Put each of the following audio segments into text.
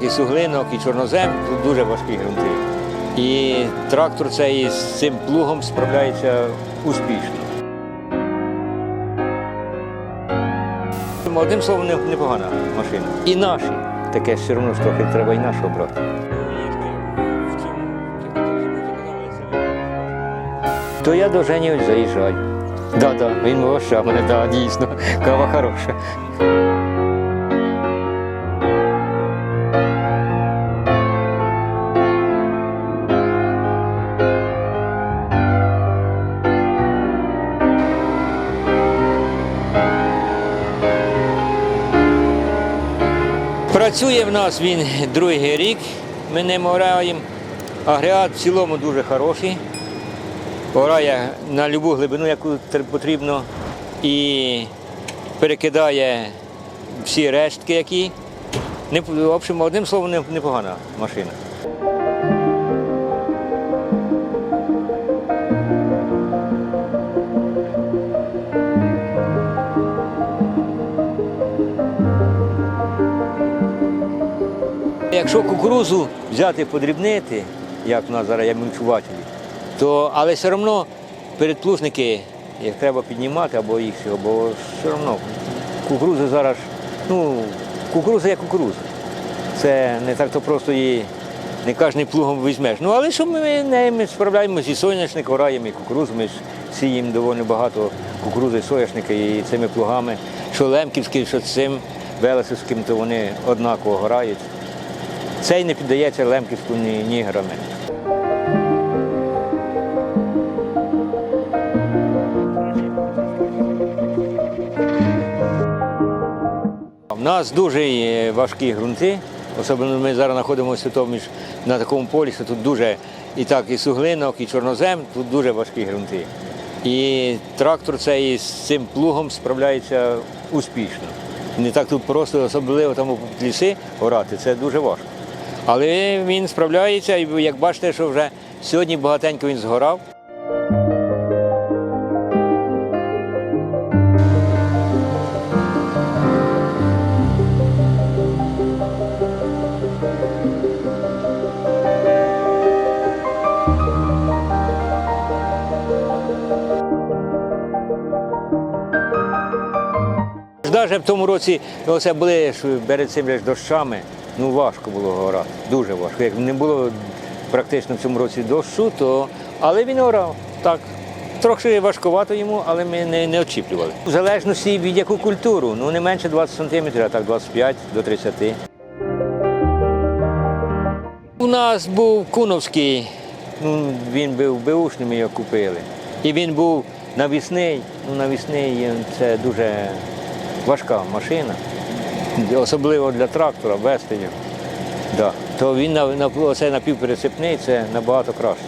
І суглинок, і чорнозем тут дуже важкі ґрунти. І трактор цей з цим плугом справляється успішно. Одним словом, непогана машина. І наші. Таке все одно трохи треба і нашого брати. То я до Жені заїжджаю. Да, да, він вигощав мене, да, дійсно. Кава хороша. Працює в нас він другий рік, ми не мораємо. Агрегат в цілому дуже хороший. Орає на будь-яку глибину, яку потрібно, і перекидає всі рештки, які. В общем, одним словом, непогана машина. Якщо кукурузу взяти подрібнити, як у нас зараз є мульчувателі, то але все одно передплужники їх треба піднімати або їх всього, бо все одно кукуруза зараз, ну, кукуруза є кукуруза. Це не так то просто її не кожним плугом візьмеш. Ну але що ми нею справляємося і соняшник, ораємо, і кукурузу. Ми сіємо доволі багато кукурузи, соняшника і цими плугами, що лемківським, що цим велесівським, то вони однаково грають. Цей не піддається лемківську ні, ні грами. У нас дуже важкі ґрунти, особливо ми зараз знаходимося між, на такому полі, що тут дуже і так, і суглинок, і чорнозем, тут дуже важкі ґрунти. І трактор цей з цим плугом справляється успішно. Не так тут просто, особливо там ліси орати, це дуже важко. Але він справляється, і як бачите, що вже сьогодні багатенько він згорав. Навіть в тому році оце були ж перед цим ж дощами, ну важко було горати, дуже важко. Як не було практично в цьому році дощу, то але він орав так. Трохи важкувато йому, але ми не, не очіплювали. В залежності від яку культуру, ну не менше 20 сантиметрів, а так 25 до 30. У нас був Куновський, ну, він був беушний, ми його купили. І він був навісний. Ну, навісний це дуже важка машина, особливо для трактора, його. Да. То він на, на, оце напівпересипний, це набагато краще,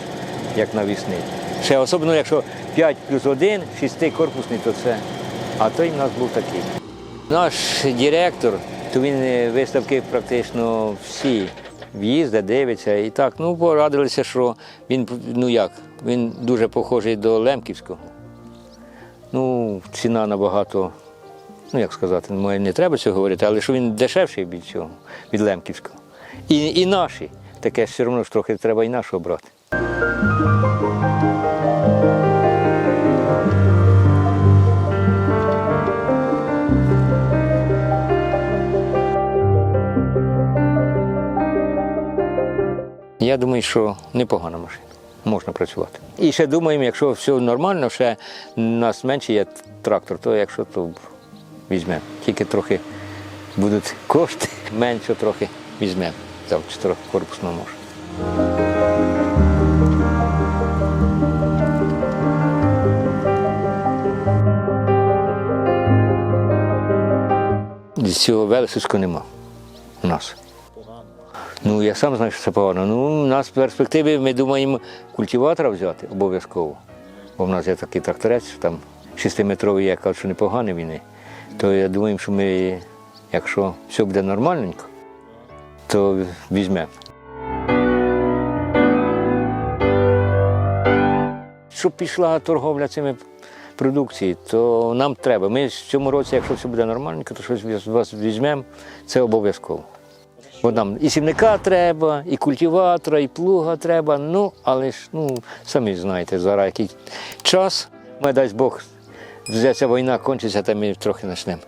як навісний. Ще особливо, якщо 5 плюс 1, 6 корпусний, то це. А той в нас був такий. Наш директор, то він е, виставки практично всі в'їздить, дивиться. І так, ну порадилися, що він ну як, він дуже похожий до Лемківського. Ну, ціна набагато, ну як сказати, не треба цього говорити, але що він дешевший від цього, від Лемківського. І, і наші. Таке все одно ж трохи треба і нашого брати. Я думаю, що непогана машина. Можна працювати. І ще думаємо, якщо все нормально, ще нас менше є трактор, то якщо то візьмемо. Тільки трохи будуть кошти, менше трохи візьмемо. Там чотирикорпусно може. Цього велосипського нема у нас. Ну, я сам знаю, що це погано. Ну, у нас в перспективі ми думаємо культиватора взяти обов'язково. Бо в нас є такий тракторець, там шестиметровий, я кажу, що непоганий він. То я думаю, що ми, якщо все буде нормальненько, то візьмемо. Щоб пішла торговля цими продукцією, то нам треба. Ми в цьому році, якщо все буде нормальненько, то щось вас візьмемо, це обов'язково. Бо нам і сівника треба, і культиватора, і плуга треба. Ну, але ж, ну, самі знаєте, зараз який час, ми дасть Бог, вже ця війна кончиться, та ми трохи почнемо.